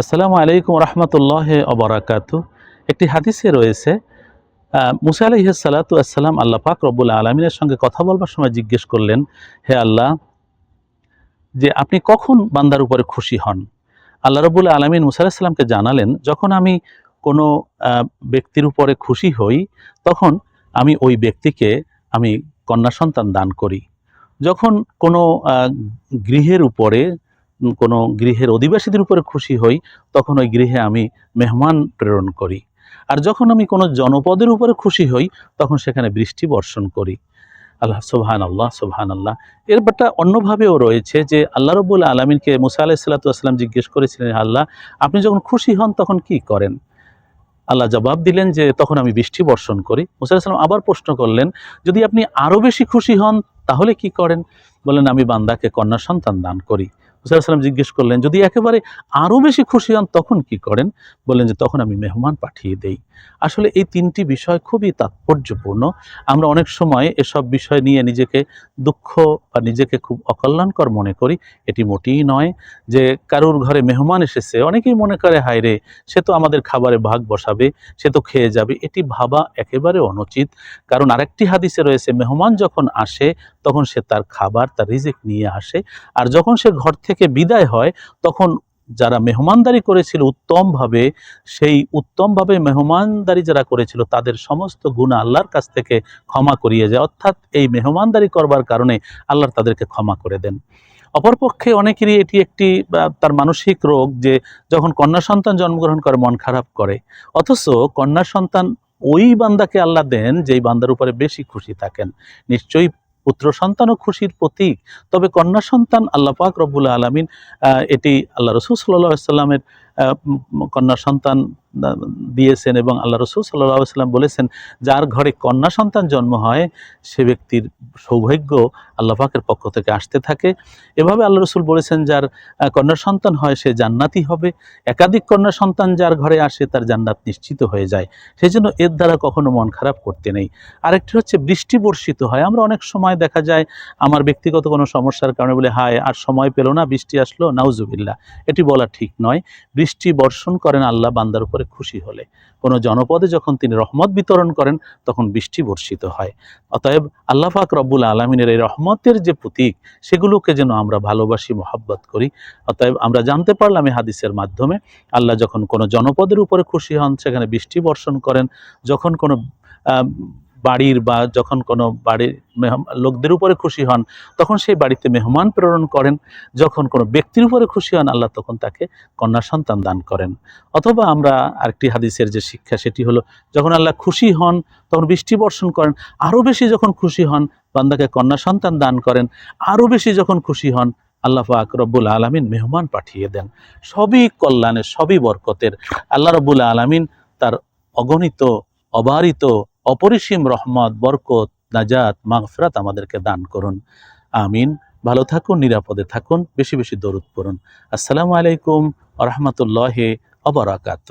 আসসালামু আলাইকুম রহমতুল্লাহ অবরাকাত একটি হাদিসে রয়েছে মুসা আলাইসালাতু আসসালাম আল্লাহ পাক রব্বুল আলমিনের সঙ্গে কথা বলবার সময় জিজ্ঞেস করলেন, হে আল্লাহ, যে আপনি কখন বান্দার উপরে খুশি হন? আল্লাহ রব্বুল আলমিন মুসা আলাহিসাল্লামকে জানালেন, যখন আমি কোনো ব্যক্তির উপরে খুশি হই, তখন আমি ওই ব্যক্তিকে আমি কন্যা সন্তান দান করি। যখন কোনো গৃহের উপরে কোনো গৃহের অধিবাসীদের উপরে খুশি হই, তখন ওই গৃহে আমি মেহমান প্রেরণ করি। আর যখন আমি কোনো জনপদের উপরে খুশি হই, তখন সেখানে বৃষ্টি বর্ষণ করি। আল্লাহ সুবহান আল্লাহ সুবহান আল্লাহ এর বাটা অন্যভাবেও রয়েছে যে, আল্লাহ রব্বুল আলমিনকে মুসা আলাহ সাল্লাতাম জিজ্ঞেস করেছিলেন আল্লাহ, আপনি যখন খুশি হন, তখন কি করেন? আল্লাহ জবাব দিলেন যে, তখন আমি বৃষ্টি বর্ষণ করি। মুসা আলাহিসাল্লাম আবার প্রশ্ন করলেন, যদি আপনি আরও বেশি খুশি হন, তাহলে কি করেন? বলেন আমি বান্দাকে কন্যা সন্তান দান করি। মুসাল্লাম জিজ্ঞেস করলেন, যদি একেবারে আরও বেশি খুশি হন, তখন কি করেন? বললেন যে, তখন আমি মেহমান পাঠিয়ে দেই। আসলে এই তিনটি বিষয় খুবই তাৎপর্যপূর্ণ। আমরা অনেক সময় এসব বিষয় নিয়ে নিজেকে দুঃখ বা নিজেকে খুব অকল্যাণকর মনে করি। এটি মোটেই নয় যে কারুর ঘরে মেহমান এসেছে, অনেকেই মনে করে, হায় রে, সে তো আমাদের খাবারে ভাগ বসাবে, সে তো খেয়ে যাবে। এটি ভাবা একেবারে অনুচিত। কারণ আরেকটি হাদিসে রয়েছে, মেহমান যখন আসে তখন সে তার খাবার, তার রিজিক নিয়ে আসে। আর যখন সে ঘর থেকে বিদায় হয়, তখন যারা মেহমানদারি করেছিল উত্তমভাবে, সেই উত্তমভাবে মেহমানদারি যারা করেছিল, তাদের সমস্ত গুণা আল্লাহর কাছ থেকে ক্ষমা করিয়ে যায়। অর্থাৎ এই মেহমানদারি করবার কারণে আল্লাহ তাদেরকে ক্ষমা করে দেন। অপরপক্ষে অনেকেরই এটি একটি তার মানসিক রোগ যে যখন কন্যা সন্তান জন্মগ্রহণ করে, মন খারাপ করে। অথচ কন্যা সন্তান ওই বান্দাকে আল্লাহ দেন, যেই বান্দার উপরে বেশি খুশি থাকেন। নিশ্চয়ই পুত্র সন্তানও খুশির প্রতীক। তবে কন্যা সন্তান আল্লাহ পাক রব্বুল আলমিন এটি আল্লাহ রসুল সাল্লাহ সাল্লামের কন্যা সন্তান দিয়েছেন এবং আল্লাহ রসুল সাল্লাহ সাল্লাম বলেছেন, যার ঘরে কন্যা সন্তান জন্ম হয়, সে ব্যক্তির সৌভাগ্য আল্লাহ পাকের পক্ষ থেকে আসতে থাকে। এভাবে আল্লাহ রসুল বলেছেন, যার কন্যা সন্তান হয়, সে জান্নাতি হবে। একাধিক কন্যা সন্তান যার ঘরে আসে, তার জান্নাত নিশ্চিত হয়ে যায়। সেই জন্য এর দ্বারা কখনো মন খারাপ করতে নেই। আরেকটি হচ্ছে, বৃষ্টি বর্ষিত হয়। আমরা অনেক সময় দেখা যায়, আমার ব্যক্তিগত কোনো সমস্যার কারণে বলে, হায়, আর সময় পেল না, বৃষ্টি আসলো নাউজুবিল্লা এটি বলা ঠিক নয়। বৃষ্টি বর্ষণ করেন আল্লাহ বান্দার উপরে খুশি হলে। কোনো জনপদে যখন তিনি রহমত বিতরণ করেন, তখন বৃষ্টি বর্ষিত হয়। অতএব আল্লাহ পাক রব্বুল আলমিনের এই রহমতের যে প্রতীক, সেগুলোকে যেন আমরা ভালোবাসি, মহাব্বত করি। অতএব আমরা জানতে পারলাম এই হাদিসের মাধ্যমে, আল্লাহ যখন কোনো জনপদের উপরে খুশি হন, সেখানে বৃষ্টি বর্ষণ করেন, যখন কোনো বাড়ির বা যখন কোনো বাড়ির লোকদের উপরে খুশি হন, তখন সেই বাড়িতে মেহমান প্রেরণ করেন। যখন কোনো ব্যক্তির উপরে খুশি হন, আল্লাহ তখন তাকে কন্যা সন্তান দান করেন। অথবা আমরা আরেকটি হাদিসের যে শিক্ষা, সেটি হলো যখন আল্লাহ খুশি হন, তখন বৃষ্টি বর্ষণ করেন। আরও বেশি যখন খুশি হন, বান্দাকে কন্যা সন্তান দান করেন। আরও বেশি যখন খুশি হন, আল্লাহ পাক রব্বুল আলমিন মেহমান পাঠিয়ে দেন। সবই কল্যাণের, সবই বরকতের। আল্লাহ রব্বুল আলমিন তার অগণিত, অবারিত অপরিসীম রহমত, বরকত, নাজাত, মাগফরাত আমাদেরকে দান করুন। আমিন। ভালো থাকুন, নিরাপদে থাকুন, বেশি বেশি দরুদ পড়ুন। আসসালামু আলাইকুম রহমতুল্লাহ অবরাকাত